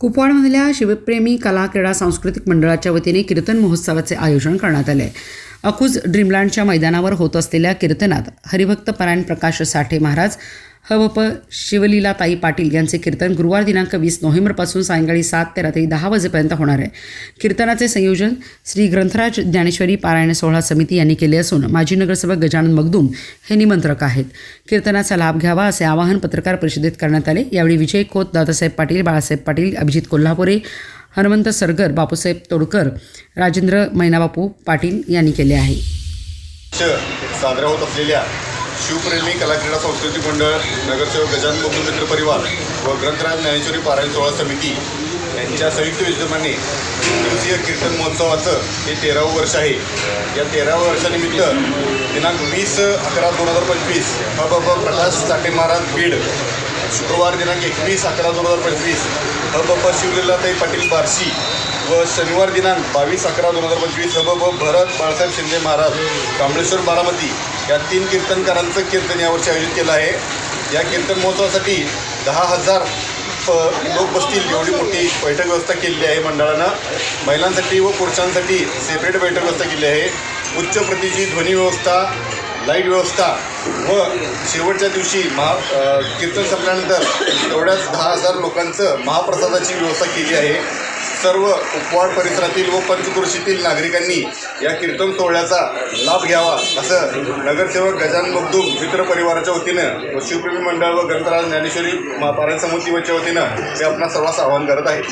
कुपवाडमधल्या शिवप्रेमी कला क्रीडा सांस्कृतिक मंडळाच्या वतीने कीर्तन महोत्सवाचे आयोजन करण्यात आले. अकुज ड्रीमलँडच्या मैदानावर होत असलेल्या कीर्तनात हरिभक्त परायण प्रकाश साठे महाराज हवप शिवलीलाताई पाटील यांचे कीर्तन गुरुवार दिनांक वीस नोव्हेंबरपासून सायंकाळी सात ते रात्री दहा वाजेपर्यंत होणार आहे. कीर्तनाचे संयोजन श्री ग्रंथराज ज्ञानेश्वरी पारायण सोहळा समिती यांनी केले असून माजी नगरसेवक गजानन मगदूम हे निमंत्रक आहेत. कीर्तनाचा लाभ घ्यावा असे आवाहन पत्रकार परिषदेत करण्यात आले. यावेळी विजय खोत दादासाहेब पाटील बाळासाहेब पाटील अभिजित कोल्हापुरे हनुमंत सरगर बापूसाहेब तोडकर राजेंद्र मैनाबापू पाटील यांनी केले आहे. साजरा होत असलेल्या शिवप्रेमी कलाक्रीडा सांस्कृतिक मंडळ नगरसेवक गजानन बंधू मित्र परिवार व ग्रंथराज ज्ञानेश्वरी पारायण सोहळा समिती यांच्या संयुक्त विद्यमाने दिवसीय कीर्तन महोत्सवाचं हे तेरावं वर्ष आहे. या तेराव्या वर्षानिमित्त दिनांक वीस अकरा दोन हजार पंचवीस हब प्रकाश साठे महाराज बीड शुक्रवार दिनांक एकवीस अकरा दोन हजार पंचवीस हब शिवलीलाताई पाटील बार्शी व शनिवार दिनांक बावीस अकरा दोन हजार पंचवीस हब भरत बाळासाहेब शिंदे महाराज कांबळेश्वर बारामती या तीन कीर्तनकारांचं कीर्तन यावर्षी आयोजित केलं आहे. या कीर्तन महोत्सवासाठी दहा हजार लोक बसतील. एवढी मोठी बैठक व्यवस्था केलेली आहे मंडळानं. महिलांसाठी व पुरुषांसाठी सेपरेट बैठक व्यवस्था केली आहे. उच्च प्रतीची ध्वनी व्यवस्था लाइट व्यवस्था व शेवटच्या दिवशी महा कीर्तन संपल्यानंतर तेवढ्याच दहा हजार लोकांचं महाप्रसादाची व्यवस्था केली आहे. सर्व उपवाड परिसरातील व पंचक्रोशीतील नागरिकांनी या कीर्तन सोहळ्याचा लाभ घ्यावा असं नगरसेवक गजान मगदूम मित्र परिवाराच्या वतीनं व शिवप्रेमी मंडळ व ग्रंथराज ज्ञानेश्वरी महापारायण समितीच्या वतीनं हे आपणा सर्वांस आवाहन करत आहे.